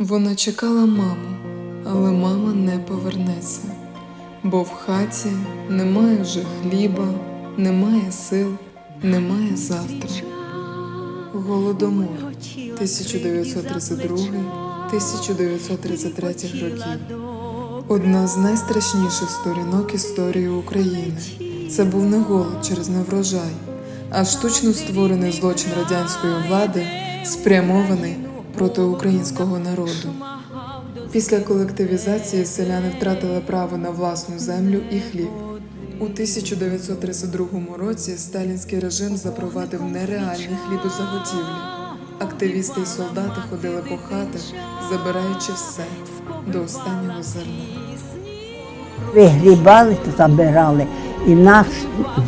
Вона чекала маму, але мама не повернеться, бо в хаті немає вже хліба, немає сил, немає завтра. Голодомор 1932-1933 років. Одна з найстрашніших сторінок історії України. Це був не голод через неврожай, а штучно створений злочин радянської влади, спрямований проти українського народу. Після колективізації селяни втратили право на власну землю і хліб. У 1932 році сталінський режим запровадив нереальні хлібозаготівлі. Активісти і солдати ходили по хатах, забираючи все до останнього зерна. Вигрібали, забирали і нас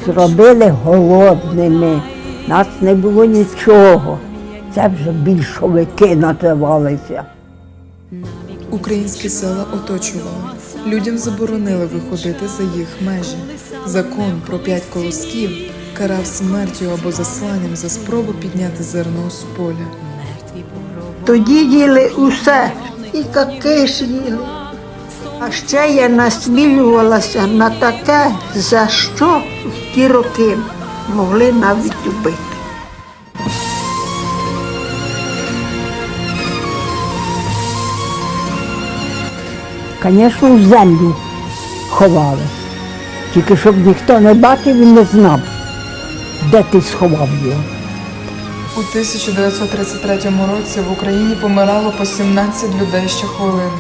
зробили голодними. Нас не було нічого. Це вже більшовики називалися. Українські села оточували. Людям заборонили виходити за їх межі. Закон про п'ять колосків карав смертю або засланням за спробу підняти зерно з поля. Тоді їли усе, і каки ж їли. А ще я насмілювалася на таке, за що в ті роки могли навіть убити. Звісно, в землю ховали. Тільки щоб ніхто не бачив і не знав, де ти сховав його. У 1933 році в Україні помирало по 17 людей щохвилини.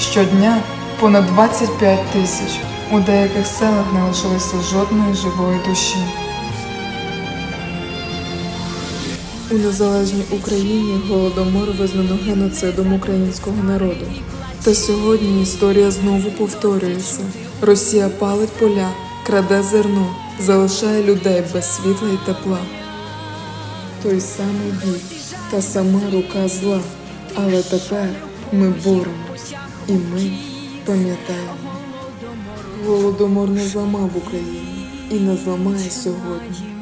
Щодня понад 25 тисяч. У деяких селах не лишилося жодної живої душі. У незалежній Україні голодомор визнано геноцидом українського народу. Та сьогодні історія знову повторюється. Росія палить поля, краде зерно, залишає людей без світла і тепла. Той самий бій, та сама рука зла. Але тепер ми боремось, і ми пам'ятаємо. Голодомор не зламав Україну і не зламає сьогодні.